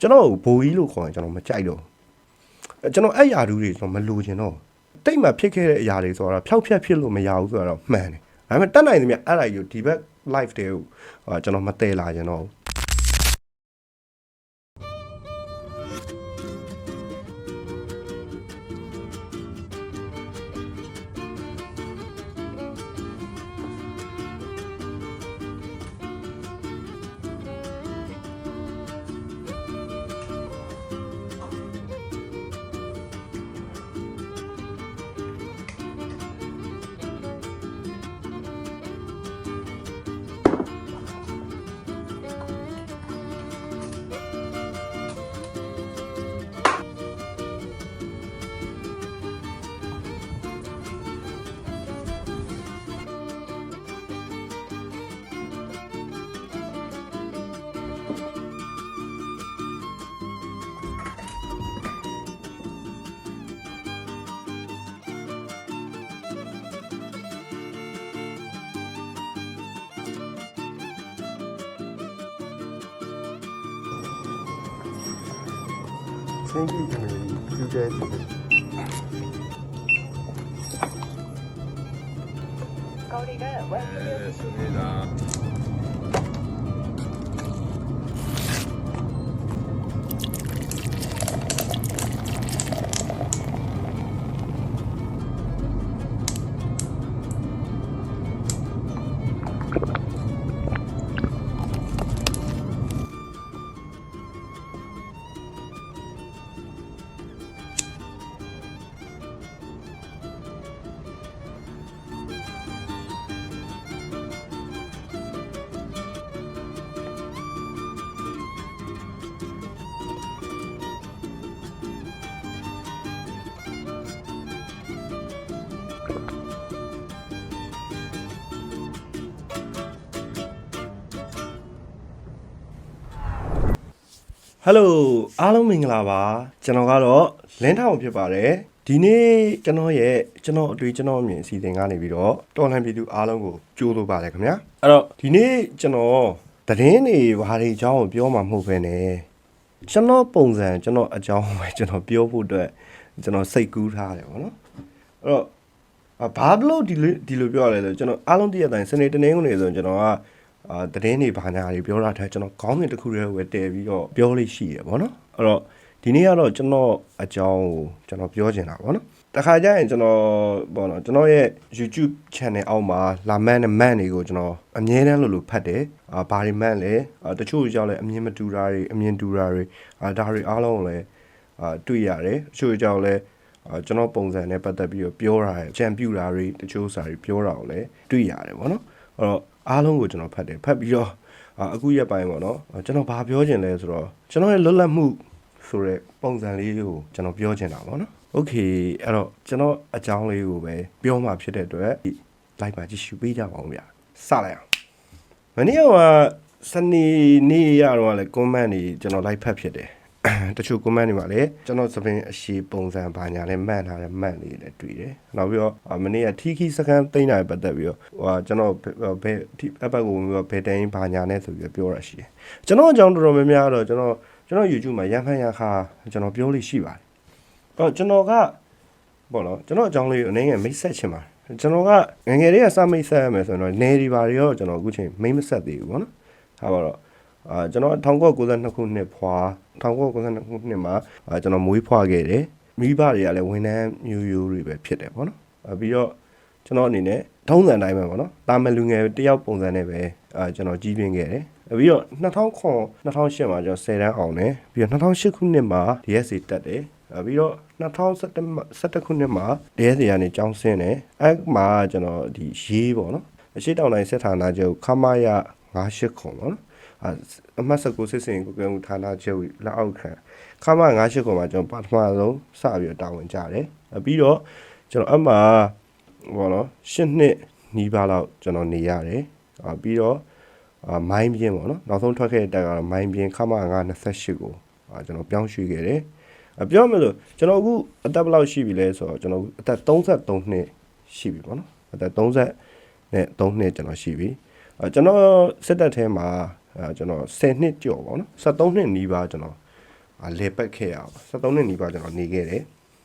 ကျွန်တော်ဘိုးကြီးလို့ခေါ်ရင်ကျွန်တော်မကြိုက်တော့ဘူးကျွန်တော်အဲ့ယာဒူးတွေကျွန်တော်မလိုချင်တော့ဘူးတိတ်မှဖြစ်ခဲ့တဲ့အရာတွေဆိုတော့ဖျောက်ဖျက်ဖြစ်လို့မရဘူးဆိုတော့မှန်တယ်ဒါပေမဲ့တက်နိုင်သမျှအဲ့ဒါကြီးကိုဒီဘက် live တွေကိုဟိုကျွန်တော်မတည်လာချင်တော့ဘူး Thank you're gonna. Go to ဟယ်လိုအားလုံးမင်္ဂလာပါကျွန်တော်ကတော့လင်းထောင်ဖြစ်ပါတယ်ဒီနေ့ကျွန်တော်ရဲ့ကျွန်တော်အတွေ့ကျွန်တော်အမြင်အစီအစဉ်ကနေပြီးတော့တော်လှန်ပြည်သူအားလုံးကိုကြိုးလို့ပါတယ်ခင်ဗျာအဲ့တော့ဒီနေ့ကျွန်တော်သတင်းတွေဘာတွေအကြောင်းကိုပြောမှာမဟုတ်ဘဲねကျွန်တော်ပုံစံကျွန်တော်အကြောင်းပဲကျွန်တော်ပြောဖို့အတွက်ကျွန်တော်စိတ်ကူးထားတယ်ပေါ့နော်အဲ့တော့အာဘာလို့ဒီလိုဒီလိုပြောရလဲဆိုကျွန်တော်အားလုံးတည့်ရတိုင်းစနေတနေ့ကုန်နေဆိုရင်ကျွန်တော်က အာသတင်းတွေဘာညာတွေပြောတာတဲ့ကျွန်တော်ခေါင်းစဉ်တစ်ခုတည်းဝယ်တည်ပြီးတော့ပြောလို့ရှိရပေါ့နော်အဲ့တော့ဒီနေ့ကတော့ကျွန်တော်အကြောင်းကိုကျွန်တော်ပြောချင်တာပေါ့နော်တခါကျရင်ကျွန်တော်ပေါ့နော်ကျွန်တော်ရဲ့ YouTube channel အောက်မှာလာမန်နဲ့မန်တွေကိုကျွန်တော်အမြဲတမ်းလို့လို့ဖတ်တယ်အာဘာတွေမန်လဲအာတချို့ကြောင့်လည်းအမြင်မတူတာတွေအမြင်တူတာတွေအာဒါတွေအားလုံးကိုလည်းအာတွေ့ရတယ်တချို့ကြောင့်လည်းအာကျွန်တော်ပုံစံနဲ့ပတ်သက်ပြီးတော့ပြောတာကြံပြူတာတွေတချို့စာတွေပြောတာကိုလည်းတွေ့ရတယ်ပေါ့နော်အဲ့တော့ အားလုံးကိုကျွန်တော်ဖတ်တယ်ဖတ်ပြီးတော့အာအခုရက်ပိုင်းပေါ့နော်အာကျွန်တော်ဘာပြောချင်လဲဆိုတော့ကျွန်တော်ရဲ့လွတ်လပ်မှုဆိုတဲ့ပုံစံလေးကိုကျွန်တော်ပြောချင်တာပေါ့နော်โอเคအဲ့တော့ကျွန်တော်အကြောင်းလေးကိုပဲပြောမှဖြစ်တဲ့အတွက်လိုက်ပါကြည့်ရှုပေးကြပါဦးဗျာစလိုက်အောင်မနေ့ကစနေနေ့ရတော့လည်း comment တွေကျွန်တော်လိုက်ဖတ်ဖြစ်တယ် တချို့ comment တွေမှာလည်းကျွန်တော်သပင်အရှိပုံစံဘာညာလဲမှန်ထားတဲ့မှန်လေးလည်းတွေ့တယ်။နောက်ပြီးတော့အာမနေ့က TK စကန်တိန်းတာပဲပတ်သက်ပြီးတော့ဟိုဟာကျွန်တော်ဘယ်အပတ်ကိုဝင်ပြီးတော့ဘယ်တိုင်းဘာညာနဲ့ဆိုပြီးတော့ပြောတာရှိတယ်။ကျွန်တော်အကြောင်းတော်တော်များများတော့ကျွန်တော်ကျွန်တော် YouTube မှာရန်ဖန်ရခါကျွန်တော်ပြောလို့ရှိပါတယ်။အော်ကျွန်တော်ကပေါ့နော်ကျွန်တော်အကြောင်းလေးကိုအနေငယ်မိတ်ဆက်ချင်ပါတယ်။ကျွန်တော်ကငယ်ငယ်လေးကစမိတ်ဆက်ရမယ်ဆိုတော့နေဒီပါတွေရောကျွန်တော်အခုချိန်မိတ်မဆက်သေးဘူးပေါ့နော်။ဟာပါတော့ အာကျွန်တော်1992ခုနှစ်ဖွာ1992ခုနှစ်မှာအာကျွန်တော်မွေးဖွာခဲ့တယ်မိဘတွေကလည်းဝန်ထမ်းမျိုးရိုးတွေပဲဖြစ်တယ်ပေါ့နော်အာပြီးတော့ကျွန်တော်အနေနဲ့ထုံးစံတိုင်းပဲပေါ့နော်တာမန်လူငယ်တယောက်ပုံစံနဲ့ပဲအာကျွန်တော်ကြီးပြင်းခဲ့တယ်ပြီးတော့2009 2008မှာကျွန်တော်10တန်းအောင်တယ်ပြီးတော့2008ခုနှစ်မှာ DSC တက်တယ်အာပြီးတော့2017ခုနှစ်မှာ DSC ကနေကျောင်းဆင်းတယ်အဲ့မှာကျွန်တော်ဒီရေးပေါ့နော်အရှိတောင်တိုင်းစစ်ဌာနချုပ်ခမာယ98ခုပေါ့နော် အအမှတ်19စစ်စင်ကိုကဲမှုဌာနချုပ်လက်အောက်ခံခမ98ခုမှာကျွန်တော်ပထမဆုံးစပြီးတော့တာဝန်ကြတယ်အပြီးတော့ကျွန်တော်အမှဘောနော်10နှစ်နီးပါးလောက်ကျွန်တော်နေရတယ်အပြီးတော့အာမိုင်းပြင်းပေါ့နော်နောက်ဆုံးထွက်ခဲ့တဲ့တက်ကတော့မိုင်းပြင်းခမ928ကိုအာကျွန်တော်ပြောင်းရွှေ့ခဲ့တယ်အပြောမယ်လို့ကျွန်တော်အခုအသက်ဘယ်လောက်ရှိပြီလဲဆိုတော့ကျွန်တော်အသက်33နှစ်ရှိပြီပေါ့နော်အသက်30နဲ့3နှစ်ကျွန်တော်ရှိပြီအဲကျွန်တော်စစ်တပ်ထဲမှာ အဲကျွန်တော်10နှစ်ကျော်ပေါ့နော်73နှစ်နီးပါးကျွန်တော်အာလေပတ်ခဲ့ရအောင်73နှစ်နီးပါးကျွန်တော်နေခဲ့တယ်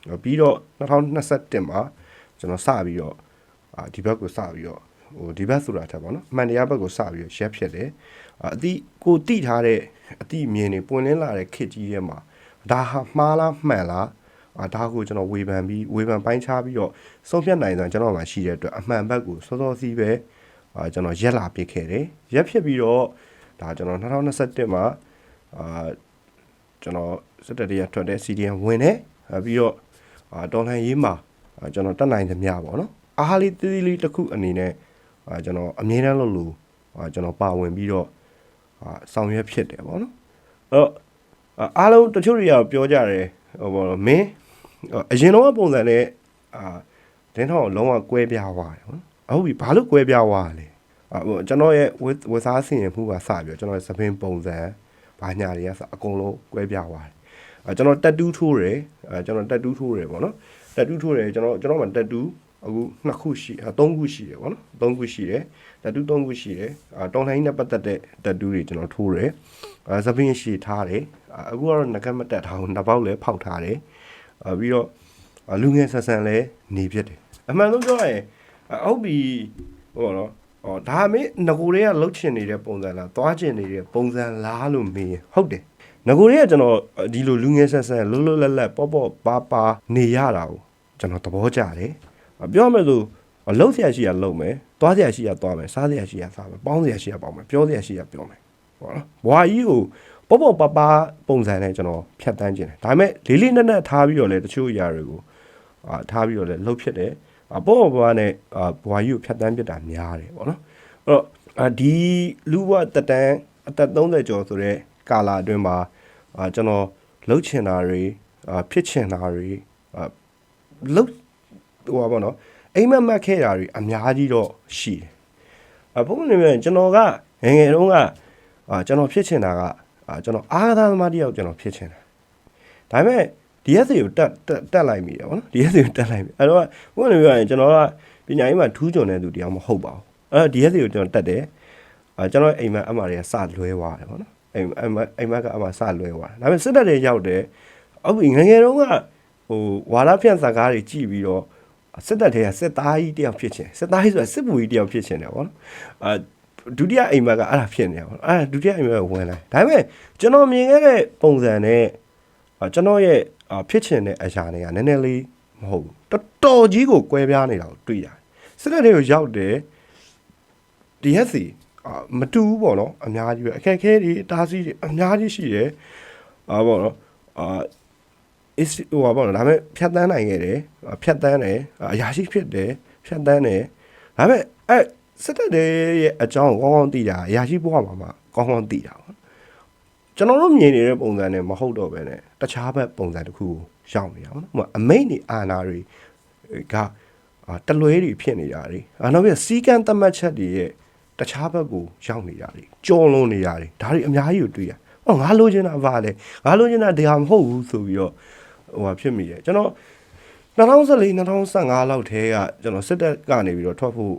အော်ပြီးတော့2021မှာကျွန်တော်စပြီးတော့အာဒီဘက်ကိုစပြီးတော့ဟိုဒီဘက်ဆိုတာထက်ပေါ့နော်အမှန်တရားဘက်ကိုစပြီးတော့ရက်ဖြစ်တယ်အာအတိကိုတိထားတဲ့အတိမြင်နေပွင့်လင်းလာတဲ့ခစ်ကြီးထဲမှာဒါဟာမှားလားမှန်လားအာဒါကိုကျွန်တော်ဝေဖန်ပြီးဝေဖန်ပိုင်းခြားပြီးတော့ဆုံးဖြတ်နိုင်စွာကျွန်တော်မှရှိတဲ့အတွက်အမှန်ဘက်ကိုစောစောစီးပဲအာကျွန်တော်ရက်လာပစ်ခဲ့တယ်ရက်ဖြစ်ပြီးတော့ ဒါကျွန်တော်2021မှာအာကျွန်တော်စက်တက်တရထွက်တဲ့ CDN ဝင်တယ်အဲပြီးတော့အာတော်လှန်ရေးမှာအာကျွန်တော်တက်နိုင်သမျှပေါ့နော်အားဟာလေးတီးတီးလေးတစ်ခုအနေနဲ့အာကျွန်တော်အမြဲတမ်းလို့လို့အာကျွန်တော်ပါဝင်ပြီးတော့အာဆောင်ရွက်ဖြစ်တယ်ပေါ့နော်အဲ့တော့အာအားလုံးတချို့တွေကပြောကြတယ်ဟိုပေါ့နော်မင်းအရင်တော့ပုံစံနဲ့အာဒင်းထောင်လုံးဝကွဲပြားသွားတယ်ပေါ့နော်အခုပြီဘာလို့ကွဲပြားသွားလဲအာ ဟိုကျွန်တော်ရဲ့ဝဝစားစင်ရမှုကစပြီးတော့ကျွန်တော်ရဲ့သပင်ပုံစံဘာညာတွေကစအကုန်လုံးကွဲပြားသွားတယ်အဲကျွန်တော်တက်တူးထိုးတယ်အဲကျွန်တော်တက်တူးထိုးတယ်ပေါ့နော်တက်တူးထိုးတယ်ကျွန်တော်ကျွန်တော်မှတက်တူးအခုနှစ်ခုရှိအဲသုံးခုရှိတယ်ပေါ့နော်သုံးခုရှိတယ်တက်တူးသုံးခုရှိတယ်အာတောင်လိုင်းနဲ့ပတ်သက်တဲ့တက်တူးတွေကျွန်တော်ထိုးတယ်အဲသပင်းရှိထားတယ်အခုကတော့ငကက်မတက်ထားဘူးနှစ်ပေါက်လည်းဖောက်ထားတယ်အဲပြီးတော့လူငယ်ဆန်ဆန်လည်းနေဖြစ်တယ်အမှန်ဆုံးပြောရရင်အောက်ဘီဟိုတော့။ ဟောဒါမင်းငကိုတွေကလှုပ်ချင်နေတဲ့ပုံစံလားသွားချင်နေတဲ့ပုံစံလားလို့မေးရင်ဟုတ်တယ်ငကိုတွေကကျွန်တော်ဒီလိုလူငယ်ဆက်ဆက်လွတ်လွတ်လပ်လပ်ပေါ့ပေါ့ပါပါနေရတာကိုကျွန်တော်သဘောကျတယ်ပြောမယ်ဆိုအလုပ်ဆရာရှိရလုပ်မယ်သွားဆရာရှိရသွားမယ်စားဆရာရှိရစားမယ်ပေါင်းဆရာရှိရပေါင်းမယ်ပြောဆရာရှိရပြောမယ်ဟောနော်ဘွာကြီးကိုပေါ့ပေါ့ပါပါပုံစံနဲ့ကျွန်တော်ဖြတ်တန်းခြင်းတယ်ဒါပေမဲ့လေးလေးနက်နက်ထားပြီးတော့လေတချို့အရာတွေကိုအာထားပြီးတော့လေလှုပ်ဖြစ်တယ် အပေါ်ပေါ်နဲ့အာဘွာကြီးကိုဖြတ်တန်းပြစ်တာများတယ်ပေါ့နော်။အဲ့တော့အာဒီလူဘဝတက်တန်းအသက်30ကျော်ဆိုတဲ့ကာလာအတွင်းမှာအာကျွန်တော်လှုပ်ချင်တာတွေအာဖြစ်ချင်တာတွေအာလှုပ်ဟိုပါပေါ့နော်အိမ်မက်မက်ခဲ့တာတွေအများကြီးတော့ရှိတယ်။အပုံနေမြန်ကျွန်တော်ကငယ်ငယ်တုန်းကအာကျွန်တော်ဖြစ်ချင်တာကအာကျွန်တော်အားသာသမားတယောက်ကျွန်တော်ဖြစ်ချင်တာ။ဒါပေမဲ့ DS ကိုတက်တက်တက်လိုက်မိတယ်ဗောနော် DS ကိုတက်လိုက်မိအဲ့တော့ဘုန်းကြီးပြောရင်ကျွန်တော်ကပညာရေးမှာထူးချွန်တဲ့သူတယောက်မဟုတ်ပါဘူးအဲ့တော့ DS ကိုကျွန်တော်တက်တယ်အာကျွန်တော်အိမ်မက်အမတွေကစလွဲသွားတယ်ဗောနော်အိမ်အိမ်မက်အိမ်မက်ကအမစလွဲသွားတယ်ဒါပေမဲ့စစ်တပ်တွေရောက်တယ်အော်ငယ်ငယ်တုန်းကဟိုဝါရဖြန့်စကားတွေကြည့်ပြီးတော့စစ်တပ်တွေကစစ်သားကြီးတယောက်ဖြစ်ချင်စစ်သားကြီးဆိုတာစစ်ဗိုလ်ကြီးတယောက်ဖြစ်ချင်တယ်ဗောနော်အာဒုတိယအိမ်မက်ကအဲ့ဒါဖြစ်နေတာဗောနော်အဲ့ဒုတိယအိမ်မက်ကဝင်လာဒါပေမဲ့ကျွန်တော်မြင်ခဲ့တဲ့ပုံစံနဲ့အာ ကျွန်တော်ရဲ့အာဖြစ်ချင်တဲ့အရာတွေကနည်းနည်းလေးမဟုတ်ဘူးတော်တော်ကြီးကိုကွဲပြားနေတာကိုတွေ့ရတယ်စစ်တပ်တွေကိုရောက်တယ်ဒီရက်စီအာမတူဘူးပေါ့နော်အများကြီးပဲအခက်အခဲတွေအတားဆီးတွေအများကြီးရှိတယ်အာပေါ့နော်အာ is ဟိုပါပေါ့နော်ဒါပေမဲ့ဖြတ်တန်းနိုင်ခဲ့တယ်အာဖြတ်တန်းတယ်အာအရာရှိဖြစ်တယ်ဖြတ်တန်းတယ်ဒါပေမဲ့အဲ့စစ်တပ်တွေရဲ့အကြောင်းကိုကောင်းကောင်းသိတာအရာရှိဘဝမှာမှကောင်းကောင်းသိတာပေါ့ ကျွန်တော်တို့မြင်နေတဲ့ပုံစံနဲ့မဟုတ်တော့ပဲနဲ့တခြားဘက်ပုံစံတစ်ခုကိုရောက်နေတာပေါ့နော်။ဟိုအမိတ်နေအာနာတွေကအာတလွဲတွေဖြစ်နေတာတွေအာနောက်ပြီးစီကံသတ်မှတ်ချက်တွေရဲ့တခြားဘက်ကိုရောက်နေတာတွေကြော်လွန်နေတာတွေဒါတွေအများကြီးကိုတွေ့ရ။ဟောငါလိုချင်တာပါလေငါလိုချင်တာတရားမဟုတ်ဘူးဆိုပြီးတော့ဟိုဟာဖြစ်မိတယ်ကျွန်တော်2014 2015လောက်ထဲကကျွန်တော်စစ်တပ်ကနေပြီးတော့ထွက်ဖို့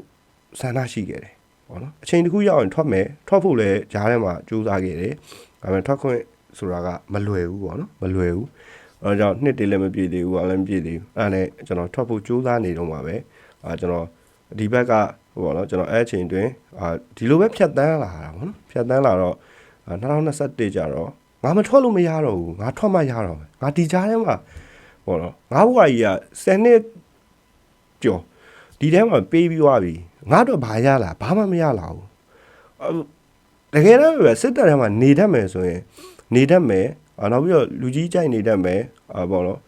ဆန္ဒရှိခဲ့တယ်ပေါ့နော်အချိန်တစ်ခုရောက်ရင်ထွက်မယ်ထွက်ဖို့လည်းဂျားထဲမှာကြိုးစားခဲ့တယ် ဒါပေမဲ့ထွက်ခွင့်ဆိုတာကမလွယ်ဘူးပေါ့နော်မလွယ်ဘူးအဲဒါကြောင့်နှစ်တည်းလည်းမပြည့်သေးဘူးအလည်းမပြည့်သေးဘူးအဲ့ဒါနဲ့ကျွန်တော်ထွက်ဖို့ကြိုးစားနေတော့မှာပဲအာကျွန်တော်ဒီဘက်ကဟိုပေါ့နော်ကျွန်တော်အဲ့အချိန်တွင်အာဒီလိုပဲဖြတ်တန်းလာတာပေါ့နော်ဖြတ်တန်းလာတော့အာ2021ကျတော့ငါမထွက်လို့မရတော့ဘူးငါထွက်မှရတော့မယ်ငါဒီကြားထဲမှာပေါ့နော်ငါဘဝကြီးက10နှစ်ကျော်ဒီထဲမှာပေးပြီးသွားပြီငါတော့ဘာရလာဘာမှမရလာဘူးအ တကယ်တော့ပဲစစ်တပ်ထဲမှာနေတတ်မယ်ဆိုရင်နေတတ်မယ်အာနောက်ပြီးတော့လူကြီးကြိုက်နေတတ်မယ်အာပေါ့နော်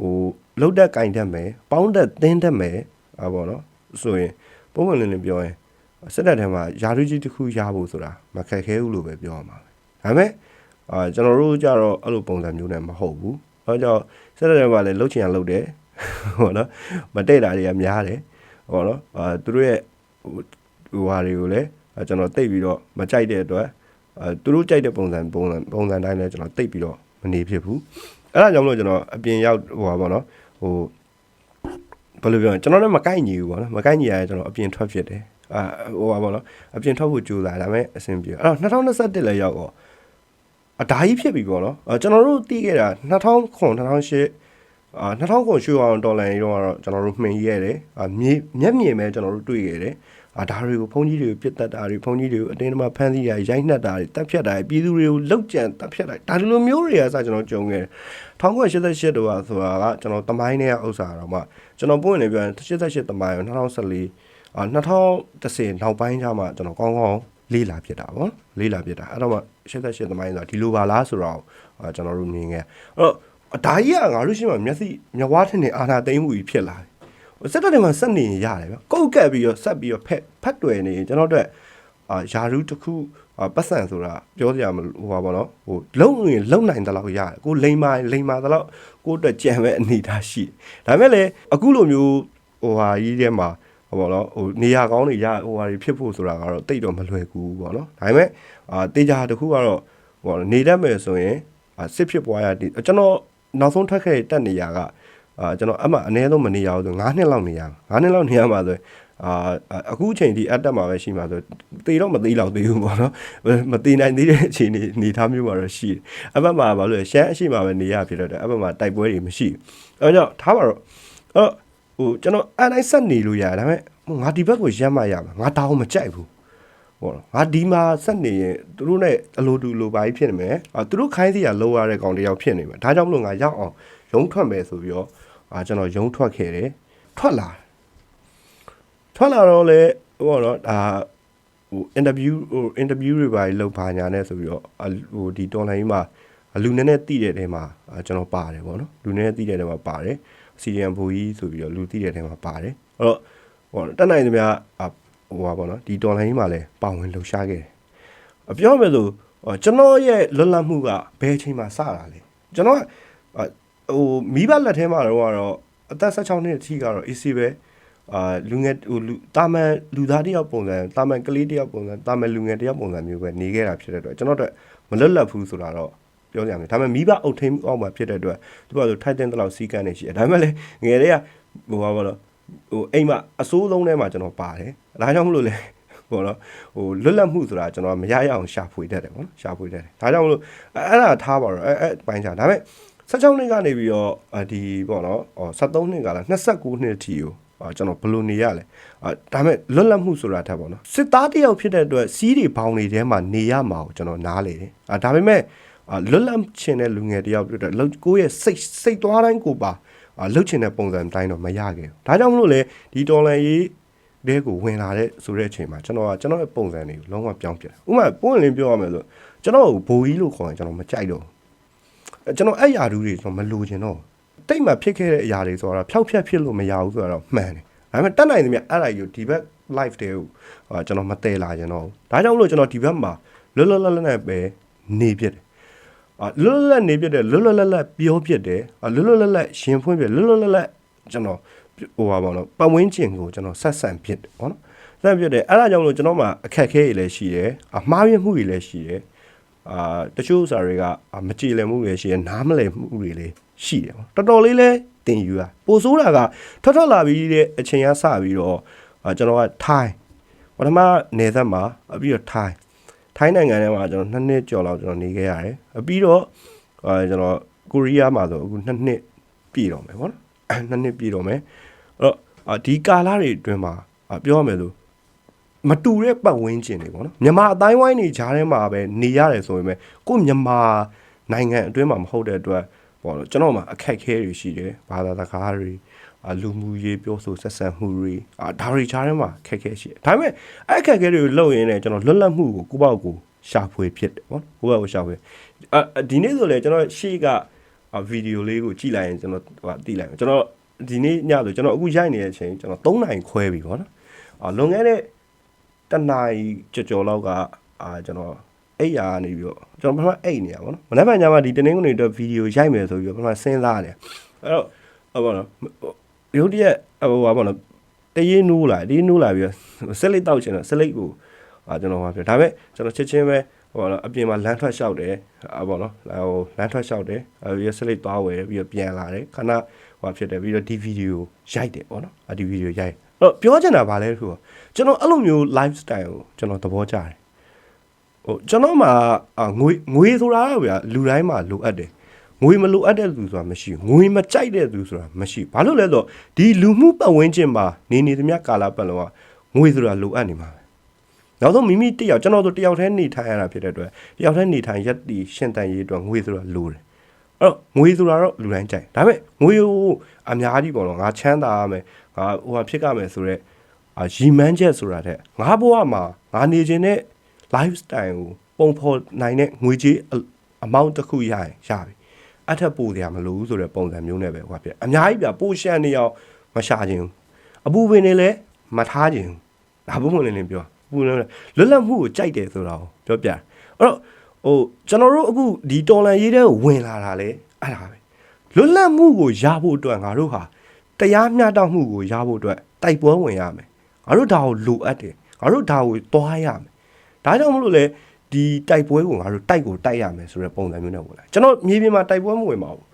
ဟိုလှုပ်တတ်ကင်တတ်မယ်ပေါင်းတတ်သင်းတတ်မယ်အာပေါ့နော်ဆိုရင်ပုံမှန်လင်းလင်းပြောရင်စစ်တပ်ထဲမှာယာရုကြီးတစ်ခုရဖို့ဆိုတာမခက်ခဲဘူးလို့ပဲပြောရမှာပဲဒါပေမဲ့အာကျွန်တော်တို့ကြတော့အဲ့လိုပုံစံမျိုးနဲ့မဟုတ်ဘူးအဲကြောင့်စစ်တပ်ထဲမှာလည်းလှုပ်ချင်ရလှုပ်တယ်ဟောနော်မတည့်တာတွေကများတယ်ဟောနော်အာသူတို့ရဲ့ဟိုဟိုဟာတွေကိုလည်း အဲကျွန်တော်တိတ်ပြီးတော့မကြိုက်တဲ့အတွက်အဲသူတို့ကြိုက်တဲ့ပုံစံပုံစံပုံစံတိုင်းလဲကျွန်တော်တိတ်ပြီးတော့မနေဖြစ်ဘူးအဲ့ဒါကြောင့်မလို့ကျွန်တော်အပြင်ရောက်ဟိုပါပေါ့နော်ဟိုဘယ်လိုပြောလဲကျွန်တော်လည်းမကိုက်ညီဘူးပေါ့နော်မကိုက်ညီရရင်ကျွန်တော်အပြင်ထွက်ဖြစ်တယ်အာဟိုပါပေါ့နော်အပြင်ထွက်ဖို့ကြိုးစားဒါပေမဲ့အဆင်ပြေအဲ့တော့2021လည်းရောက်တော့အဒါကြီးဖြစ်ပြီပေါ့နော်အဲကျွန်တော်တို့တီးခဲ့တာ2009 2008အာ2009ရွှေအောင်ဒေါ်လာကြီးတော့ကတော့ကျွန်တော်တို့မှင်ခဲ့တယ်အာမြေမျက်မြင်ပဲကျွန်တော်တို့တွေ့ခဲ့တယ်အာ ဒါတွေကိုဘုန်းကြီးတွေကိုပြစ်တက်တာတွေဘုန်းကြီးတွေကိုအတင်းအဓမ္မဖမ်းဆီးတာရိုက်နှက်တာတွေတပ်ဖြတ်တာတွေပြည်သူတွေကိုလှုပ်ကြံတပ်ဖြတ်တာဒါဒီလိုမျိုးတွေကစကျွန်တော်ကြုံခဲ့တယ်1988တော့ဆိုတာကကျွန်တော်တမိုင်းနဲ့ဥစ္စာတော့မှကျွန်တော်ပွင့်နေပြန်88တမိုင်း2014အာ2010နောက်ပိုင်းကျမှကျွန်တော်ကောင်းကောင်းလေးလာဖြစ်တာဗောလေးလာဖြစ်တာအဲ့တော့မှ88တမိုင်းဆိုတာဒီလိုပါလားဆိုတော့အာကျွန်တော်တို့မြင်ခဲ့အဲ့တော့အဒါကြီးကငါတို့ရှိမှမျက်စိမျက်ဝါးထင်နေအာနာသိမ့်မှုကြီးဖြစ်လာတယ် စက်တက်တယ်မှာစက်နေရင်ရတယ်ဗျကုတ်ကက်ပြီးတော့ဆက်ပြီးတော့ဖက်ဖတ်တွယ်နေရင်ကျွန်တော်တို့အာယာရူးတစ်ခုအာပတ်စံဆိုတာပြောစရာမလိုဟိုပါဘောနော်ဟိုလုံရင်လုံနိုင်တဲ့လောက်ရတယ်ကိုလိန်မာလိန်မာတဲ့လောက်ကိုအတွက်ကြံမဲ့အနေထားရှိတယ်ဒါပေမဲ့လေအခုလိုမျိုးဟိုဟာကြီးထဲမှာဟိုပါနော်ဟိုနေရာကောင်းတွေရဟိုဟာတွေဖြစ်ဖို့ဆိုတာကတော့တိတ်တော့မလွယ်ကူဘူးပေါ့နော်ဒါပေမဲ့အာတေချာတစ်ခုကတော့ဟိုနေတတ်မယ်ဆိုရင်အာစစ်ဖြစ်ပွားရတဲ့ကျွန်တော်နောက်ဆုံးထွက်ခဲ့တဲ့တက်နေရက အာကျွန်တော်အမှအနည်းဆုံးမနေရဘူးဆို9နှစ်လောက်နေရ9နှစ်လောက်နေရမှာဆိုအာအခုအချိန်ဒီအတက်မှာပဲရှိမှာဆိုတေတော့မသေးတော့သေးဘူးပေါ့နော်မသေးနိုင်သေးတဲ့အခြေအနေနေသားမျိုးမှာတော့ရှိတယ်အဘက်မှာဘာလို့လဲရှမ်းအရှိမှာပဲနေရဖြစ်တော့တယ်အဘက်မှာတိုက်ပွဲတွေမရှိဘူးအဲကြောင့်ထားပါတော့အဲ့ဟိုကျွန်တော်အဲ့တိုင်းဆက်နေလို့ရတယ်ဒါပေမဲ့ငါဒီဘက်ကိုရမ်းမရမှာငါတောင်းမကြိုက်ဘူးပေါ့နော်ငါဒီမှာဆက်နေရင်သူတို့နဲ့အလိုတူလိုပါကြီးဖြစ်နေမယ်အာသူတို့ခိုင်းစီရလောရတဲ့ကောင်တယောက်ဖြစ်နေမယ်ဒါကြောင့်မလို့ငါရောက်အောင်ရုံးထွက်မယ်ဆိုပြီးတော့ အာကျွန်တော်ရုံးထွက်ခဲ့တယ်ထွက်လာထွက်လာတော့လေဟိုတော့ဒါဟို interview ဟို interview တွေပါလောက်ပါညာနဲ့ဆိုပြီးတော့အာဟိုဒီ online မှာလူနည်းနည်းတိတဲ့ထဲမှာအာကျွန်တော်ပါတယ်ပေါ့နော်လူနည်းနည်းတိတဲ့ထဲမှာပါတယ်စီရီယံဘူကြီးဆိုပြီးတော့လူတိတဲ့ထဲမှာပါတယ်အဲ့တော့ဟိုတက်နိုင်သမျှအာဟိုပါပေါ့နော်ဒီ online မှာလည်းပါဝင်လှူရှားခဲ့တယ်အပြောမယ်ဆိုဟိုကျွန်တော်ရဲ့လွတ်လပ်မှုကဘယ်အချိန်မှာစတာလဲကျွန်တော်ကအာ ဟိုမိဘလက်ထဲမှာတော့ကတော့အသက်16နှစ်အထိကတော့ AC ပဲအာလူငယ်ဟိုလူတာမန်လူသားတယောက်ပုံစံတာမန်ကလေးတယောက်ပုံစံတာမန်လူငယ်တယောက်ပုံစံမျိုးပဲနေခဲ့တာဖြစ်တဲ့အတွက်ကျွန်တော်တို့မလွတ်လပ်ဘူးဆိုတာတော့ပြောကြရမယ်ဒါပေမဲ့မိဘအုပ်ထိန်အောက်မှာဖြစ်တဲ့အတွက်သူကဆိုထိုက်တဲ့တလောက်စီးကန်းနေရှိတယ်ဒါပေမဲ့လေငယ်လေးကဟိုပါဘောလို့ဟိုအိမ်မှာအစိုးဆုံးထဲမှာကျွန်တော်ပါတယ်ဒါကြောင့်မလို့လေပေါ့နော်ဟိုလွတ်လပ်မှုဆိုတာကျွန်တော်မရရအောင်ရှာဖွေတတ်တယ်ပေါ့နော်ရှာဖွေတတ်တယ်ဒါကြောင့်မလို့အဲ့ဒါထားပါတော့အဲ့အဲ့ပိုင်းခြားဒါပေမဲ့ 16နှစ်ကနေပြီးတော့ဒီပေါ့နော်ဟော73နှစ်ကလား29နှစ်အထိကိုအာကျွန်တော်ဘယ်လိုနေရလဲအာဒါပေမဲ့လွတ်လပ်မှုဆိုတာထက်ပေါ့နော်စစ်သားတယောက်ဖြစ်တဲ့အတွက်စီးတွေဘောင်တွေထဲမှာနေရမှာကိုကျွန်တော်နားလေတယ်အာဒါပေမဲ့အာလွတ်လပ်ချင်တဲ့လူငယ်တယောက်ဖြစ်တဲ့လောက်ကိုယ့်ရဲ့စိတ်စိတ်သွားတိုင်းကိုပါအာလှုပ်ချင်တဲ့ပုံစံတိုင်းတော့မရခဲ့ဘူးဒါကြောင့်မလို့လေဒီတော်လန်ရေးတဲကိုဝင်လာတဲ့ဆိုတဲ့အချိန်မှာကျွန်တော်ကကျွန်တော်ရဲ့ပုံစံတွေကိုလုံးဝပြောင်းပြတယ်ဥပမာပွင့်လင်းပြောရမယ်ဆိုကျွန်တော်ကိုဘိုးကြီးလို့ခေါ်ရင်ကျွန်တော်မကြိုက်တော့ဘူး ကျွန်တော်အဲ့ယာဒူးတွေကျွန်တော်မလိုချင်တော့ဘူးတိတ်မှဖြစ်ခဲ့တဲ့အရာတွေဆိုတော့ဖျောက်ဖျက်ဖြစ်လို့မရဘူးဆိုတော့မှန်တယ်ဒါပေမဲ့တက်နိုင်သမျှအဲ့ဒါကြီးဒီဘက် live တွေကိုအာကျွန်တော်မတည်လာကျွန်တော်ဒါကြောင့်မလို့ကျွန်တော်ဒီဘက်မှာလွတ်လွတ်လပ်လပ်နဲ့ပဲနေပြတယ်အာလွတ်လွတ်လပ်နေပြတယ်လွတ်လွတ်လပ်လပ်ပြောပြတယ်အာလွတ်လွတ်လပ်လပ်ရှင်ဖွင့်ပြလွတ်လွတ်လပ်လပ်ကျွန်တော်ဟိုပါဘောနော်ပတ်ဝန်းကျင်ကိုကျွန်တော်ဆက်ဆံပြတယ်ဘောနော်ဆက်ပြတယ်အဲ့ဒါကြောင့်မလို့ကျွန်တော်မှာအခက်အခဲတွေလည်းရှိတယ်အမှားယွင်းမှုတွေလည်းရှိတယ် အာတချို့စာတွေကမကြည်လည်မှုတွေရှိတယ်နားမလည်မှုတွေလည်းရှိတယ်ပေါ့တော်တော်လေးလဲတင်ယူတာပိုဆိုးတာကထွက်ထွက်လာပြီးတဲ့အချိန်ကစပြီးတော့အာကျွန်တော်ကထိုင်းပထမနေသက်မှာပြီးတော့ထိုင်းထိုင်းနိုင်ငံထဲမှာကျွန်တော်နှစ်နှစ်ကျော်လောက်ကျွန်တော်နေခဲ့ရတယ်ပြီးတော့အာကျွန်တော်ကိုရီးယားမှာဆိုအခုနှစ်နှစ်ပြည့်တော့မယ်ပေါ့နော်နှစ်နှစ်ပြည့်တော့မယ်အဲ့တော့အာဒီကာလတွေအတွင်းမှာအာပြောရမယ်ဆို မတူတဲ့ပတ်ဝန်းကျင်တွေပေါ့နော်မြန်မာအတိုင်းဝိုင်းနေကြားထဲမှာပဲနေရတယ်ဆိုရင်ပဲကိုမြန်မာနိုင်ငံအတွင်းမှာမဟုတ်တဲ့အတွက်ပေါ့နော်ကျွန်တော်မှာအခက်အခဲတွေရှိတယ်ဘာသာစကားတွေအာလူမှုရေးပြောဆိုဆက်ဆံမှုတွေအာဒါတွေကြားထဲမှာခက်ခဲရှိတယ်ဒါပေမဲ့အဲ့အခက်အခဲတွေကိုလုပ်ရင်းနဲ့ကျွန်တော်လွတ်လပ်မှုကိုကိုယ့်ဘောက်ကိုရှာဖွေဖြစ်တယ်ပေါ့နော်ကိုယ့်ဘောက်ကိုရှာဖွေအာဒီနေ့ဆိုလေကျွန်တော်ရှေ့ကဗီဒီယိုလေးကိုကြည့်လိုက်ရင်ကျွန်တော်ဟိုသိလိုက်မယ်ကျွန်တော်ဒီနေ့ညဆိုကျွန်တော်အခုရိုက်နေတဲ့အချိန်ကျွန်တော်3နိုင်ခွဲပြီပေါ့နော်အာလွန်ခဲ့တဲ့ တနားကြော်ကြော်လောက်ကအာကျွန်တော်အိတ်ရာကနေပြီးတော့ကျွန်တော်ပထမအိတ်နေရပါတော့မနေ့ကညမှာဒီတနင်္ဂနွေအတွက်ဗီဒီယိုရိုက်မယ်ဆိုပြီးတော့ပထမစဉ်းစားတယ်အဲ့တော့ဟောပါတော့ရုပ်တရက်ဟိုပါပါတော့တရေးနိုးလာတရေးနိုးလာပြီးတော့ဆက်လက်တောက်ချင်တော့ဆက်လက်ကိုအာကျွန်တော်ပါပြဒါပေမဲ့ကျွန်တော်ချက်ချင်းပဲဟိုပါတော့အပြင်မှာလမ်းထွက်လျှောက်တယ်အာပေါ့နော်ဟိုလမ်းထွက်လျှောက်တယ်ပြီးတော့ဆက်လက်သွားဝယ်ပြီးတော့ပြန်လာတယ်ခဏဟိုဖြစ်တယ်ပြီးတော့ဒီဗီဒီယိုရိုက်တယ်ပေါ့နော်အဒီဗီဒီယိုရိုက်အဲ့ တော့ပြောချင်တာဗာလဲဆိုတော့ကျွန်တော်အဲ့လိုမျိုး lifestyle ကိုကျွန်တော်သဘောကျတယ်ဟဟိုကျွန်တော်မှအာငွေငွေဆိုတာကဗျာလူတိုင်းမှာလိုအပ်တယ်ငွေမလိုအပ်တဲ့သူဆိုတာမရှိဘူးငွေမကြိုက်တဲ့သူဆိုတာမရှိဘူးဘာလို့လဲဆိုတော့ဒီလူမှုပတ်ဝန်းကျင်မှာနေနေသမျှကာလပတ်လုံးကငွေဆိုတာလိုအပ်နေမှာပဲနောက်ဆုံးမိမိတယောက်ကျွန်တော်တို့တယောက်တည်းနေထိုင်ရတာဖြစ်တဲ့အတွက်တယောက်တည်းနေထိုင်ရက်တီရှင်တန်ရေးအတွက်ငွေဆိုတာလိုတယ်အဲ့တော့ငွေဆိုတာတော့လူတိုင်းကြိုက်ဒါပေမဲ့ငွေကိုအများကြီးပေါ့နော်ငါချမ်းသာရမယ် ငါဟိုဟာဖြစ်ကြမယ်ဆိုတော့အာရီမန်းချက်ဆိုတာတဲ့ငါဘဝမှာငါနေခြင်းနဲ့ lifestyle ကိုပုံဖော်နိုင်တဲ့ငွေကြေးအ amount တစ်ခုရရင်ရပြီအထက်ပို့တယ်မလို့ဆိုတဲ့ပုံစံမျိုးနဲ့ပဲဟိုကပြအများကြီးပြပိုရှန်နေအောင်မရှာခြင်းဘူးအပူပင်နေလဲမထားခြင်းဘူးဒါဘုံမလင်းလင်းပြောပူနေလွတ်လပ်မှုကိုကြိုက်တယ်ဆိုတာကိုပြောပြအဲ့တော့ဟိုကျွန်တော်တို့အခုဒီတော်လန်ရေးတဲ့ကိုဝင်လာတာလေအဲ့ဒါပဲလွတ်လပ်မှုကိုရဖို့အတွက်ငါတို့ဟာ တရားမျှတမှုကိုရဖို့အတွက်တိုက်ပွဲဝင်ရမယ်ငါတို့ဒါကိုလိုအပ်တယ်ငါတို့ဒါကိုသွားရမယ်ဒါကြောင့်မလို့လေဒီတိုက်ပွဲကိုငါတို့တိုက်ကိုတိုက်ရမယ်ဆိုတဲ့ပုံစံမျိုးနဲ့ဝင်လာကျွန်တော်မြေပြင်မှာတိုက်ပွဲမဝင်ပါဘူး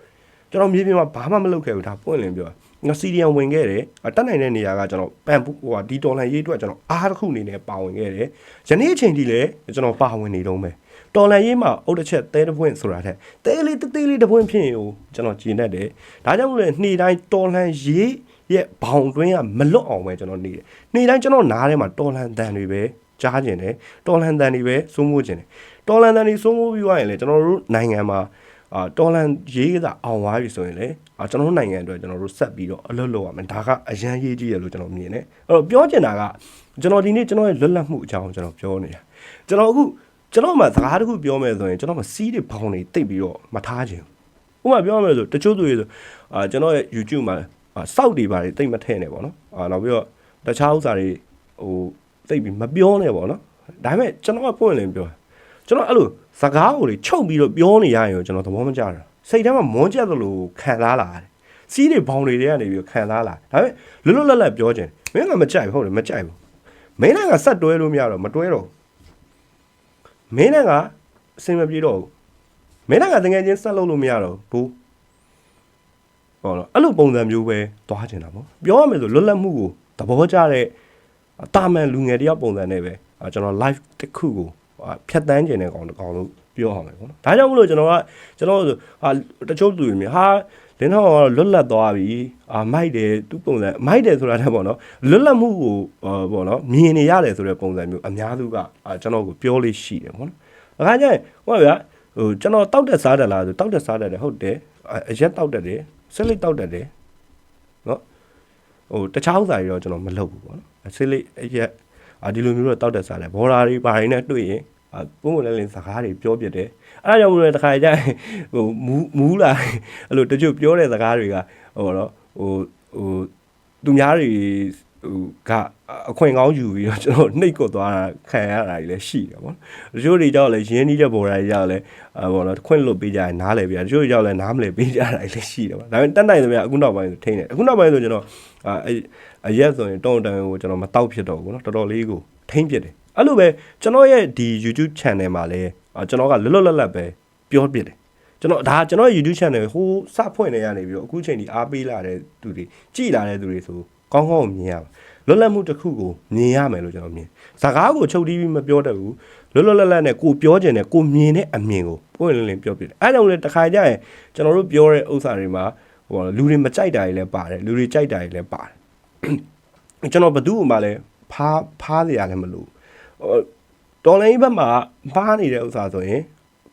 ကျွန်တော်မြေပြင်မှာဘာမှမလုပ်ခဲ့ဘူးဒါပွင့်လင်းပြောငါစီရီယံဝင်ခဲ့တယ်အတက်နိုင်တဲ့နေရာကကျွန်တော်ပန်ဟိုဟာဒီတော်လန်ရေးအတွက်ကျွန်တော်အားတစ်ခုအနေနဲ့ပါဝင်ခဲ့တယ်ယနေ့အချိန်ထိလည်းကျွန်တော်ပါဝင်နေတော့မယ် တော်လန်ရေးမှာအုတ်တစ်ချက်သဲတစ်ပွင့်ဆိုတာတဲ့သဲလေးတသေးလေးတစ်ပွင့်ဖြစ်ရင်ဟိုကျွန်တော်ကျင်တတ်တယ်ဒါကြောင့်မလို့လေနေ့တိုင်းတော်လန်ရေးရဲ့ဘောင်တွင်းကမလွတ်အောင်ပဲကျွန်တော်နေတယ်နေ့တိုင်းကျွန်တော်နားထဲမှာတော်လန်တန်တွေပဲကြားကျင်တယ်တော်လန်တန်တွေပဲစိုးမိုးကျင်တယ်တော်လန်တန်တွေစိုးမိုးပြီးသွားရင်လေကျွန်တော်တို့နိုင်ငံမှာအာတော်လန်ရေးကအောင်သွားပြီဆိုရင်လေအာကျွန်တော်တို့နိုင်ငံအတွက်ကျွန်တော်တို့ဆက်ပြီးတော့အလုပ်လုပ်ရမယ်ဒါကအရန်ရေးကြီးရလို့ကျွန်တော်မြင်တယ်အဲ့တော့ပြောချင်တာကကျွန်တော်ဒီနေ့ကျွန်တော်ရဲ့လွတ်လပ်မှုအကြောင်းကျွန်တော်ပြောနေတာကျွန်တော်အခု ကျွန်တော်မှစကားတစ်ခုပြောမယ်ဆိုရင်ကျွန်တော်မှစီးတွေဘောင်းတွေတိတ်ပြီးတော့မထားခြင်းဥပမာပြောမယ်ဆိုတချို့သူတွေဆိုအာကျွန်တော်ရဲ့ YouTube မှာအာစောက်တွေပါတယ်တိတ်မထဲ့နဲ့ပေါ့နော်အာနောက်ပြီးတော့တခြားဥစ္စာတွေဟိုသိပ်ပြီးမပြောနဲ့ပေါ့နော်ဒါပေမဲ့ကျွန်တော်ကပွင့်လင်းပြောကျွန်တော်အဲ့လိုစကားကိုလေချုပ်ပြီးတော့ပြောနေရရင်ကျွန်တော်သဘောမကျတာစိတ်ထဲမှာမွန်းကျက်သလိုခံစားလာတယ်စီးတွေဘောင်တွေတွေကနေပြီးခံစားလာဒါပေမဲ့လွတ်လွတ်လပ်လပ်ပြောခြင်းမင်းကမကြိုက်ဘူးဟုတ်တယ်မကြိုက်ဘူးမင်းကဆက်တွဲလို့မရတော့မတွဲတော့ မင်းကအစင်မပြေတော့ဘူးမင်းကတကယ်ချင်းဆက်လုပ်လို့မရတော့ဘူးဟောတော့အဲ့လိုပုံစံမျိုးပဲသွားချင်တာပေါ့ပြောရမယ်ဆိုလွတ်လပ်မှုကိုသဘောကျတဲ့တာမန်လူငယ်တယောက်ပုံစံနဲ့ပဲအာကျွန်တော် live တစ်ခုကိုအာဖြတ်တန်းကျင်တဲ့ကောင်တစ်ကောင်လို့ပြောအောင်မယ်ပေါ့နော်ဒါကြောင့်မလို့ကျွန်တော်ကကျွန်တော်ဆိုဟာတချို့လူတွေမြင်ဟာ လင်းတော့ကတော့လွတ်လပ်သွားပြီအာမိုက်တယ်သူပုံစံမိုက်တယ်ဆိုတာတည်းပေါ့နော်လွတ်လပ်မှုကိုအာပေါ့နော်မြင်နေရတယ်ဆိုတဲ့ပုံစံမျိုးအများစုကအာကျွန်တော်ကိုပြောလို့ရှိတယ်ပေါ့နော်အခါကျရင်ဟိုဗျာဟိုကျွန်တော်တောက်တက်စားတယ်လားဆိုတောက်တက်စားတယ်ဟုတ်တယ်အရက်တောက်တက်တယ်ဆက်လက်တောက်တက်တယ်နော်ဟိုတခြားဥစ္စာတွေတော့ကျွန်တော်မလုပ်ဘူးပေါ့နော်အစစ်လေးအရက်အာဒီလိုမျိုးတော့တောက်တက်စားတယ်ဘော်ဒါတွေဘာတွေနဲ့တွေ့ရင်အာပုံမှန်လည်းလင်းစကားတွေပြောပြတယ် အဲ့ဒါကြောင့်မို့လို့တခါကြဟိုမူးမူးလာအဲ့လိုတချို့ပြောတဲ့စကားတွေကဟိုတော့ဟိုဟိုသူများတွေဟိုကအခွင့်ကောင်းယူပြီးတော့ကျွန်တော်နှိပ်ကွက်သွားတာခံရတာကြီးလည်းရှိတယ်ပေါ့။တချို့တွေကြောက်လည်းရင်းနှီးတဲ့ပေါ်တာကြီးကြောက်လည်းအဘောတော့ခွင့်လွတ်ပေးကြရင်နားလဲပေးကြ။တချို့တွေကြောက်လည်းနားမလဲပေးကြတာကြီးလည်းရှိတယ်ပေါ့။ဒါပေမဲ့တတ်နိုင်သမျှအခုနောက်ပိုင်းဆိုထိန်းတယ်။အခုနောက်ပိုင်းဆိုကျွန်တော်အရက်ဆိုရင်တုံတန်ကိုကျွန်တော်မတောက်ဖြစ်တော့ဘူးနော်။တော်တော်လေးကိုထိန်းဖြစ်တယ်။အဲ့လိုပဲကျွန်တော်ရဲ့ဒီ YouTube channel မှာလည်း ကျွန်တော်ကလွတ်လွတ်လပ်လပ်ပဲပြောပြတယ်ကျွန်တော်ဒါကျွန်တော်ရဲ့ YouTube channel ဟိုစဖွင့်နေရနေပြီးတော့အခုချိန်ဒီအားပေးလာတဲ့သူတွေကြည်လာတဲ့သူတွေဆိုကောင်းကောင်းမြင်ရပါလွတ်လပ်မှုတစ်ခုကိုမြင်ရမယ်လို့ကျွန်တော်မြင်စကားကိုချုပ်တီးပြီးမပြောတတ်ဘူးလွတ်လွတ်လပ်လပ်နဲ့ကိုပြောခြင်းနဲ့ကိုမြင်တဲ့အမြင်ကိုပွင့်လင်းလင်းပြောပြတယ်အဲဒါကြောင့်လေတစ်ခါကြရင်ကျွန်တော်တို့ပြောတဲ့ဥစ္စာတွေမှာဟိုလူတွေမကြိုက်တာတွေလည်းပါတယ်လူတွေကြိုက်တာတွေလည်းပါတယ်ကျွန်တော်ဘသူ့မှာလဲဖားဖားနေရလည်းမလို့ ဟိုတော်လိုင်းဘက်မှာဖားနေတဲ့ဥစ္စာဆိုရင်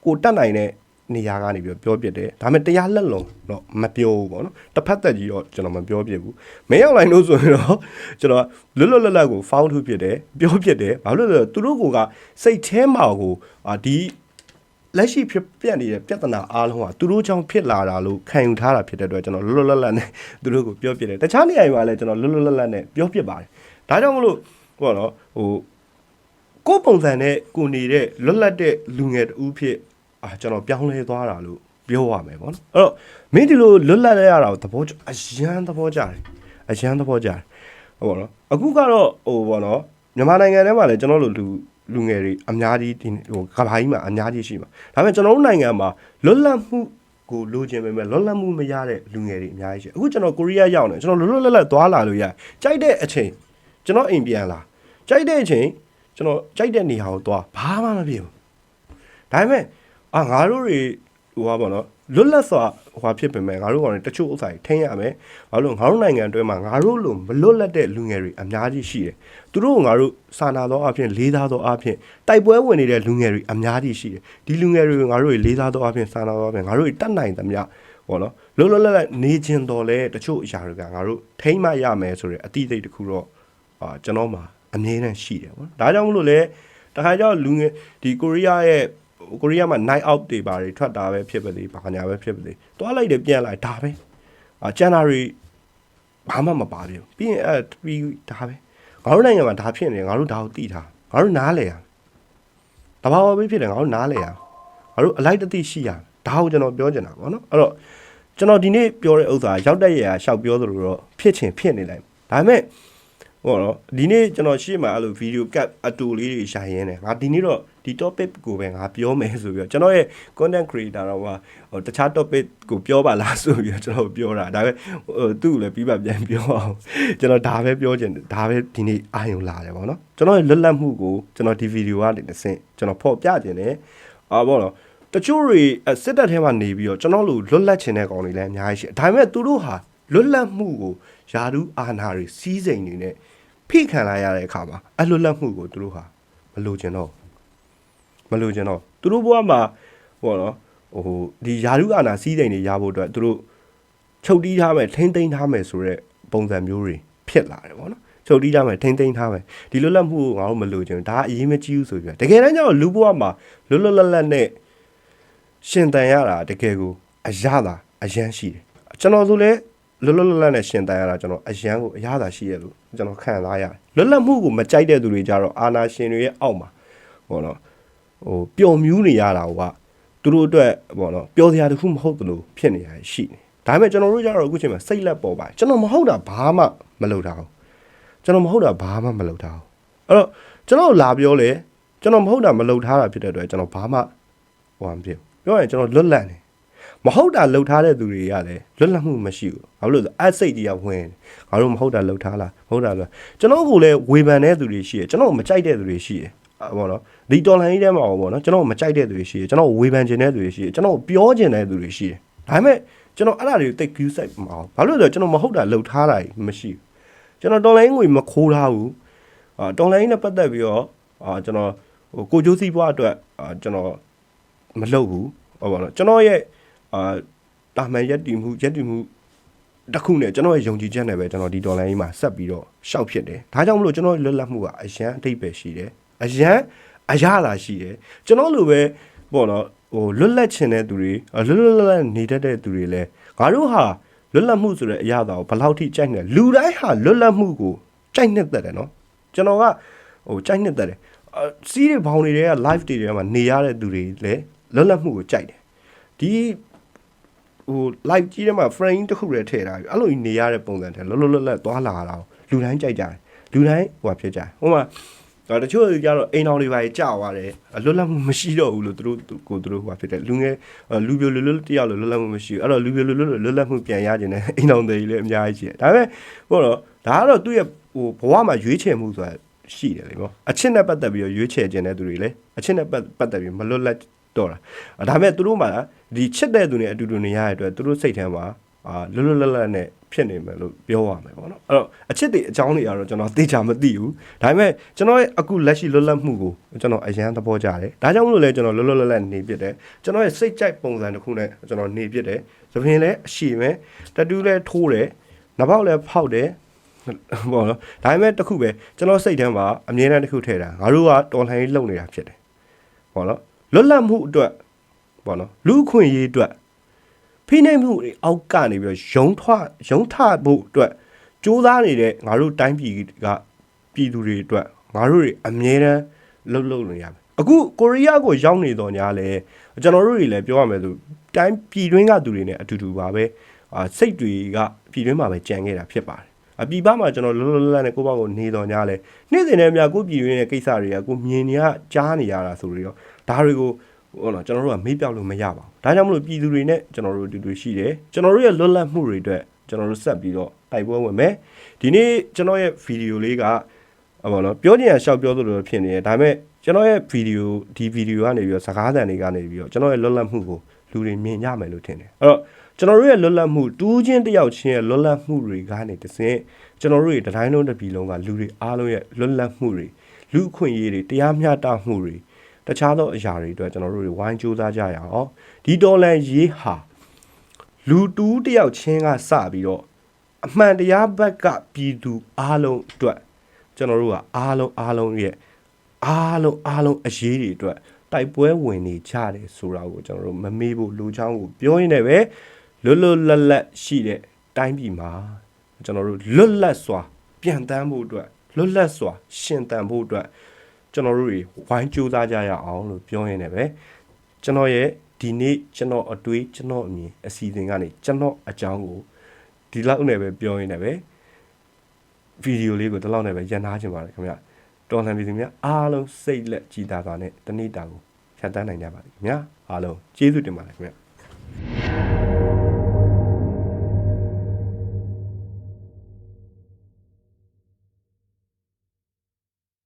ကိုတက်နိုင်တဲ့နေရာကနေပြီးပြောပြတယ်ဒါပေမဲ့တရားလက်လုံးတော့မပြောဘူးပေါ့နော်တစ်ဖက်သက်ကြီးတော့ကျွန်တော်မပြောပြဘူးမင်းရောက်လိုက်လို့ဆိုရင်တော့ကျွန်တော်လွတ်လွတ်လပ်လပ်ကို found ထုတ်ဖြစ်တယ်ပြောဖြစ်တယ်ဘာလို့လဲဆိုတော့သူတို့ကစိတ်ထဲမှာကိုအာဒီလက်ရှိဖြစ်ပြနေတဲ့ပြဿနာအားလုံးကသူတို့ကြောင့်ဖြစ်လာတာလို့ခံယူထားတာဖြစ်တဲ့အတွက်ကျွန်တော်လွတ်လွတ်လပ်လပ်နဲ့သူတို့ကိုပြောပြတယ်တခြားနေရာတွေမှာလည်းကျွန်တော်လွတ်လွတ်လပ်လပ်နဲ့ပြောပြပါတယ်ဒါကြောင့်မလို့ဟိုကတော့ဟို ကိုယ်ပုံစံနဲ့ကိုနေတဲ့လွတ်လပ်တဲ့လူငယ်တူဖြစ်အာကျွန်တော်ပြောင်းလဲသွားတာလို့ပြောရမယ်ပေါ့နော်အဲ့တော့မင်းဒီလိုလွတ်လပ်ရတာကိုသဘောကျအရန်သဘောကျတယ်အရန်သဘောကျတယ်ဟုတ်ပါတော့အခုကတော့ဟိုပေါ့နော်မြန်မာနိုင်ငံထဲမှာလည်းကျွန်တော်တို့လူလူငယ်တွေအများကြီးဒီဟိုကဘာကြီးမှာအများကြီးရှိမှာဒါပေမဲ့ကျွန်တော်တို့နိုင်ငံမှာလွတ်လပ်မှုကိုလိုချင်ပေမဲ့လွတ်လပ်မှုမရတဲ့လူငယ်တွေအများကြီးရှိအခုကျွန်တော်ကိုရီးယားရောက်နေကျွန်တော်လွတ်လွတ်လပ်လပ်သွားလာလို့ရတယ်ကြိုက်တဲ့အချိန်ကျွန်တော်အိမ်ပြန်လာကြိုက်တဲ့အချိန် ကျွန်တော်ကြိုက်တဲ့နေရာကိုသွားဘာမှမဖြစ်ဘူးဒါပေမဲ့အာငါတို့တွေဟိုပါပေါ့နော်လွတ်လပ်စွာဟိုဟာဖြစ်ပေမဲ့ငါတို့ကောင်တွေတချို့ဥစ္စာတွေထိန်းရမယ်ဘာလို့ငါတို့နိုင်ငံအတွင်းမှာငါတို့လိုမလွတ်လပ်တဲ့လူငယ်တွေအများကြီးရှိတယ်သူတို့ကငါတို့စာနာသောအဖြစ်လေးစားသောအဖြစ်တိုက်ပွဲဝင်နေတဲ့လူငယ်တွေအများကြီးရှိတယ်ဒီလူငယ်တွေကိုငါတို့တွေလေးစားသောအဖြစ်စာနာသောအဖြစ်ငါတို့တွေတတ်နိုင်သမျှပေါ့နော်လွတ်လွတ်လပ်လပ်နေခြင်းတော်လဲတချို့အရာတွေကငါတို့ထိန်းမရမယ်ဆိုတဲ့အတိတ်တစ်ခုတော့အာကျွန်တော်မှာ အမြဲတမ်းရှိတယ်ပေါ့နော်ဒါကြောင့်မလို့လဲတခါကျတော့လူငယ်ဒီကိုရီးယားရဲ့ကိုရီးယားမှာ night out တွေပါတွေထွက်တာပဲဖြစ်ပါလေဘာညာပဲဖြစ်ပါလေတွားလိုက်တယ်ပြန်လိုက်ဒါပဲအာကျန်တာတွေဘာမှမပါဘူးပြီးရင်အဲပြီးဒါပဲငါတို့နိုင်ငံမှာဒါဖြစ်နေတယ်ငါတို့ဒါကိုသိထားငါတို့နားလဲရတဘာဝပဲဖြစ်တယ်ငါတို့နားလဲရငါတို့အလိုက်တသိရှိရဒါကိုကျွန်တော်ပြောချင်တာပေါ့နော်အဲ့တော့ကျွန်တော်ဒီနေ့ပြောတဲ့ဥစ္စာရောက်တဲ့ရရှောက်ပြောသလိုတော့ဖြစ်ချင်ဖြစ်နေလိုက်ဒါပေမဲ့ ဟောတော့ဒီနေ့ကျွန်တော်ရှေ့မှာအဲ့လိုဗီဒီယိုကပ်အတူလေးတွေရှာရင်းတယ်ငါဒီနေ့တော့ဒီ topic ကိုပဲငါပြောမယ်ဆိုပြီးတော့ကျွန်တော်ရဲ့ content creator တော့ဟာဟိုတခြား topic ကိုပြောပါလားဆိုပြီးတော့ကျွန်တော်ပြောတာဒါပေမဲ့ဟိုသူ့ကိုလည်းပြီးပါပြန်ပြောအောင်ကျွန်တော်ဒါပဲပြောချင်တယ်ဒါပဲဒီနေ့အာရုံလာတယ်ပေါ့နော်ကျွန်တော်ရဲ့လွတ်လပ်မှုကိုကျွန်တော်ဒီဗီဒီယိုကနေတစ်ဆင့်ကျွန်တော်ဖော်ပြခြင်းတယ်အာပေါ့နော်တချို့တွေအဲ့စစ်တပ်ထဲမှာနေပြီးတော့ကျွန်တော်တို့လွတ်လပ်ခြင်းတဲ့ကောင်တွေလည်းအများကြီးရှိတယ်ဒါပေမဲ့သူတို့ဟာ လွတ်လပ်မှုကိုယာဒူးအာဏာတွေစီးစိမ်နေနဲ့ဖိခံလာရတဲ့အခါမှာအလွတ်လပ်မှုကိုသူတို့ဟာမလိုချင်တော့ဘူးမလို့ကျွန်တော်သူတို့ဘဝမှာဟောနော်ဟိုဒီယာရုအာနာစီးစိမ်တွေရဖို့အတွက်သူတို့ချုပ်တီးထားမယ်ထိမ့်သိမ်းထားမယ်ဆိုတဲ့ပုံစံမျိုးတွေဖြစ်လာတယ်ဗောနော်ချုပ်တီးထားမယ်ထိမ့်သိမ်းထားမယ်ဒီလွတ်လပ်မှုကိုငါတို့မလို့ချင်ဘူးဒါအရေးမကြီးဘူးဆိုပြီးတော့တကယ်တမ်းကျတော့လူဘဝမှာလွတ်လွတ်လပ်လပ်နဲ့ရှင်တန်ရတာတကယ်ကိုအရသာအရန်ရှိတယ်ကျွန်တော်ဆိုလည်း လွတ်လွတ်လပ်လပ်နဲ့ရှင်တန်ရတာကျွန်တော်အရန်ကိုအရသာရှိရလို့ကျွန်တော်ခံစားရတယ်လွတ်လပ်မှုကိုမကြိုက်တဲ့သူတွေကြတော့အာနာရှင်တွေရဲ့အောက်မှာဟောနော်ဟိုပျော်မြူးနေရတာကသူတို့အတွက်ပေါ့နော်ပျော်စရာတခုမဟုတ်သလိုဖြစ်နေရရှိနေဒါပေမဲ့ကျွန်တော်တို့ကြတော့အခုချိန်မှာစိတ်လက်ပေါ်ပါတယ်ကျွန်တော်မဟုတ်တာဘာမှမလုပ်တာဘူးကျွန်တော်မဟုတ်တာဘာမှမလုပ်တာဘူးအဲ့တော့ကျွန်တော်လာပြောလေကျွန်တော်မဟုတ်တာမလုပ်ထားတာဖြစ်တဲ့အတွက်ကျွန်တော်ဘာမှဟိုမဖြစ်ဘူးပြောရင်ကျွန်တော်လွတ်လပ်နေ မဟုတ်တာလှုပ်ထားတဲ့သူတွေကလည်းလွတ်လပ်မှုမရှိဘူးဘာလို့လဲဆိုအစိတ်တွေကဝင်ငါတို့မဟုတ်တာလှုပ်ထားလားမဟုတ်တာလို့ကျွန်တော်ကလည်းဝေဖန်တဲ့သူတွေရှိတယ်ကျွန်တော်မကြိုက်တဲ့သူတွေရှိတယ်အဲ့ပေါ့နော်ဒီတော်လိုင်းကြီးထဲမှာပေါ့နော်ကျွန်တော်မကြိုက်တဲ့သူတွေရှိတယ်ကျွန်တော်ဝေဖန်ခြင်းတဲ့သူတွေရှိတယ်ကျွန်တော်ပြောခြင်းတဲ့သူတွေရှိတယ်ဒါပေမဲ့ကျွန်တော်အဲ့ဒါတွေကိုတိတ် view site မအောင်ဘာလို့လဲဆိုတော့ကျွန်တော်မဟုတ်တာလှုပ်ထားတာကြီးမရှိဘူးကျွန်တော်တော်လိုင်းငွေမခိုးထားဘူးအာတော်လိုင်းနဲ့ပတ်သက်ပြီးတော့အာကျွန်တော်ဟိုကိုကျိုးစီးပွားအတွက်အာကျွန်တော်မလုပ်ဘူးဟောပါတော့ကျွန်တော်ရဲ့ အာတာမန်ရက်တီမှုရက်တီမှုတစ်ခုနဲ့ကျွန်တော်ရဲ့ယုံကြည်ချက်နဲ့ပဲကျွန်တော်ဒီဒေါ်လာကြီးမှာဆက်ပြီးတော့ရှောက်ဖြစ်တယ်။ဒါကြောင့်မလို့ကျွန်တော်ရဲ့လွတ်လပ်မှုကအရန်အတိတ်ပဲရှိတယ်။အရန်အရသာရှိတယ်။ကျွန်တော်လိုပဲပေါ့နော်ဟိုလွတ်လပ်ချင်တဲ့သူတွေလွတ်လွတ်လပ်လပ်နေတတ်တဲ့သူတွေလဲငါတို့ဟာလွတ်လပ်မှုဆိုတဲ့အရာတော်ဘယ်လောက်ထိကြိုက်နေလဲလူတိုင်းဟာလွတ်လပ်မှုကိုကြိုက်နေတတ်တယ်နော်။ကျွန်တော်ကဟိုကြိုက်နေတတ်တယ်။အစီးတွေဘောင်တွေတွေက live တွေထဲမှာနေရတဲ့သူတွေလည်းလွတ်လပ်မှုကိုကြိုက်တယ်။ဒီ ဟို live ကြီးထဲမှာ frame တစ်ခုတည်းထည့်ထားပြီအဲ့လိုကြီးနေရတဲ့ပုံစံထဲလောလောလတ်လတ်သွားလာတာကိုလူတိုင်းကြိုက်ကြတယ်လူတိုင်းဟိုဟာဖြစ်ကြတယ်ဟိုမှာဒါတချို့ကြတော့အိမ်တော်တွေပါကြာသွားတယ်အလွတ်လပ်မှုမရှိတော့ဘူးလို့သူတို့ကိုသူတို့ဟိုဟာဖြစ်တယ်လူငယ်လူပြိုလွတ်လွတ်တယောက်လို့လွတ်လပ်မှုမရှိဘူးအဲ့တော့လူပြိုလွတ်လွတ်လွတ်လပ်မှုပြန်ရခြင်းနဲ့အိမ်တော်တွေလည်းအများကြီးရှိတယ်ဒါပေမဲ့ဟိုတော့ဒါကတော့သူ့ရဲ့ဟိုဘဝမှာရွေးချယ်မှုဆိုတာရှိတယ်လေပေါ့အချစ်နဲ့ပတ်သက်ပြီးတော့ရွေးချယ်ခြင်းတဲ့သူတွေလည်းအချစ်နဲ့ပတ်ပတ်သက်ပြီးမလွတ်လပ် တော့တာဒါပေမဲ့သူတို့မှဒီချစ်တဲ့သူတွေအတူတူနေရတဲ့အတွက်သူတို့စိတ်ထဲမှာအာလွတ်လွတ်လပ်လပ်နဲ့ဖြစ်နေမယ်လို့ပြောရမယ်ပေါ့နော်အဲ့တော့အချစ်တွေအကြောင်းတွေကတော့ကျွန်တော်သိချာမသိဘူးဒါပေမဲ့ကျွန်တော်ရဲ့အခုလက်ရှိလွတ်လပ်မှုကိုကျွန်တော်အရန်သဘောကျတယ်ဒါကြောင့်မလို့လဲကျွန်တော်လွတ်လွတ်လပ်လပ်နေပြစ်တယ်ကျွန်တော်ရဲ့စိတ်ကြိုက်ပုံစံတစ်ခုနဲ့ကျွန်တော်နေပြစ်တယ်သပင်လည်းအရှိမယ်တတူးလည်းထိုးတယ်နဘောက်လည်းဖောက်တယ်ပေါ့နော်ဒါပေမဲ့တစ်ခုပဲကျွန်တော်စိတ်ထဲမှာအမြဲတမ်းတစ်ခုထည့်တာငါတို့ကတော်လှန်ရေးလုပ်နေတာဖြစ်တယ်ပေါ့နော် လွတ်လပ်မှုအတွက်ပေါ့နော်လူအခွင့်အရေးအတွက်ဖိနှိပ်မှုတွေအောက်ကနေပြီးတော့ရုံထွရုံထဖို့အတွက်စူးစမ်းနေတဲ့ငါတို့တိုင်းပြည်ကပြည်သူတွေအတွက်ငါတို့တွေအမြဲတမ်းလှုပ်လှုပ်နေရမယ်အခုကိုရီးယားကိုရောက်နေတော့ညာလဲကျွန်တော်တို့တွေလည်းပြောရမယ်ဆိုတိုင်းပြည်တွင်းကသူတွေနဲ့အတူတူပါပဲအာစိတ်တွေကပြည်တွင်းမှာပဲကြံခဲ့တာဖြစ်ပါတယ်အပြည်ပမှာကျွန်တော်လောလောလတ်လတ်နဲ့ကိုယ့်ဘောက်ကိုနေတော်ညာလဲနေ့စဉ်နဲ့အများကိုယ့်ပြည်ရင်းရဲ့ကိစ္စတွေကကိုမြင်နေရကြားနေရတာဆိုပြီးတော့ ဒါတွေကိုဟုတ်လားကျွန်တော်တို့ကမေးပြောက်လို့မရပါဘူးဒါကြောင့်မလို့ပြည်သူတွေနဲ့ကျွန်တော်တို့အတူတူရှိတယ်ကျွန်တော်တို့ရဲ့လွတ်လပ်မှုတွေအတွက်ကျွန်တော်တို့ဆက်ပြီးတော့တိုက်ပွဲဝင်မယ်ဒီနေ့ကျွန်တော်ရဲ့ဗီဒီယိုလေးကဟောပေါ့နော်ပြောချင်ရရှောက်ပြောသလိုဖြစ်နေတယ်ဒါပေမဲ့ကျွန်တော်ရဲ့ဗီဒီယိုဒီဗီဒီယိုကနေပြီးတော့စကားသံတွေကနေပြီးတော့ကျွန်တော်ရဲ့လွတ်လပ်မှုကိုလူတွေမြင်ကြမယ်လို့ထင်တယ်အဲ့တော့ကျွန်တော်တို့ရဲ့လွတ်လပ်မှုတူးချင်းတစ်ယောက်ချင်းရဲ့လွတ်လပ်မှုတွေကနေတစင်ကျွန်တော်တို့ရဲ့တိုင်းလုံးတစ်ပြည်လုံးကလူတွေအားလုံးရဲ့လွတ်လပ်မှုတွေလူအခွင့်အရေးတွေတရားမျှတမှုတွေ တခြားသောအရာတွေအတွက်ကျွန်တော်တို့တွေဝိုင်းကြိုးစားကြရအောင်ဒီတော်လန်ရေးဟာလူတူးတစ်ယောက်ချင်းကစပြီးတော့အမှန်တရားဘက်ကပြည်သူအားလုံးအတွက်ကျွန်တော်တို့ကအားလုံးအားလုံးရဲ့အားလုံးအားလုံးအရေးတွေအတွက်တိုက်ပွဲဝင်နေကြတယ်ဆိုတာကိုကျွန်တော်တို့မမေ့ဖို့လူချောင်းကိုပြောရင်းနဲ့ပဲလွတ်လွတ်လပ်လပ်ရှိတဲ့တိုင်းပြည်မှာကျွန်တော်တို့လွတ်လပ်စွာပြန်တမ်းဖို့အတွက်လွတ်လပ်စွာရှင်သန်ဖို့အတွက် ကျွန်တော်တို့တွေဝိုင်းကြိုးစားကြရအောင်လို့ပြောရင်းနဲ့ပဲကျွန်တော်ရဲ့ဒီနေ့ကျွန်တော်အတွေးကျွန်တော်အမြင်အစီအစဉ်ကနေကျွန်တော်အကြောင်းကိုဒီလောက်နဲ့ပဲပြောရင်းနဲ့ပဲဗီဒီယိုလေးကိုဒီလောက်နဲ့ပဲရန်နာချင်ပါတယ်ခင်ဗျာတော်လှန်ပြည်သူများအားလုံးစိတ်လက်ကြည်သာစွာနဲ့တနေ့တာကိုဖြတ်တန်းနိုင်ကြပါလိမ့်ခင်ဗျာအားလုံးကျေးဇူးတင်ပါတယ်ခင်ဗျာ